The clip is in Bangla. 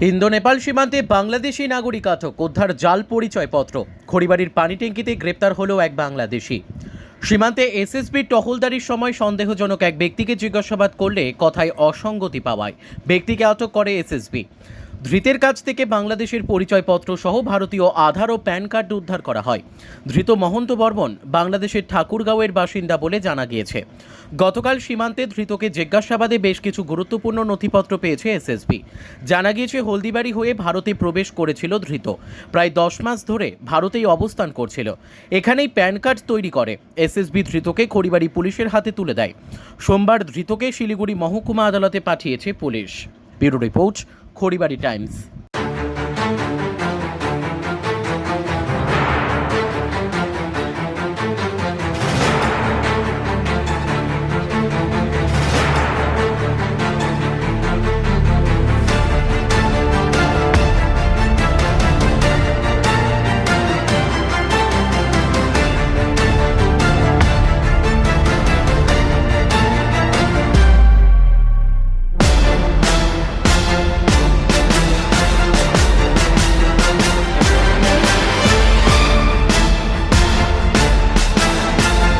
ইন্দো নেপাল সীমান্তে বাংলাদেশি নাগরিক আটক। উদ্ধার জাল পরিচয়পত্র খড়িবাড়ির পানি ট্যাঙ্কিতে গ্রেপ্তার হলো এক বাংলাদেশি। সীমান্তে এসএসবি টহলদারির সময় সন্দেহজনক এক ব্যক্তিকে জিজ্ঞাসাবাদ করলে কথায় অসঙ্গতি পাওয়ায়। ব্যক্তিকে আটক করে এসএসবি। ধৃতের কাছ থেকে বাংলাদেশের পরিচয়পত্র সহ ভারতীয় আধার ও প্যান কার্ড উদ্ধার করা হয়। ধৃত মহন্ত বর্মন বাংলাদেশের ঠাকুরগাঁওয়ের বাসিন্দা বলে জানা গিয়েছে। গতকাল সীমান্তে ধৃতকে জিজ্ঞাসাবাদে বেশ কিছু গুরুত্বপূর্ণ নথিপত্র পেয়েছে এসএসবি জানা গিয়েছে, হলদিবাড়ি হয়ে ভারতে প্রবেশ করেছিল ধৃত। প্রায় দশ মাস ধরে ভারতেই অবস্থান করছিল। এখানেই প্যান কার্ড তৈরি করে। এসএসবি ধৃতকে খড়িবাড়ি পুলিশের হাতে তুলে দেয়। সোমবার ধৃতকে শিলিগুড়ি মহকুমা আদালতে পাঠিয়েছে police. Bureau report Kharibari Times.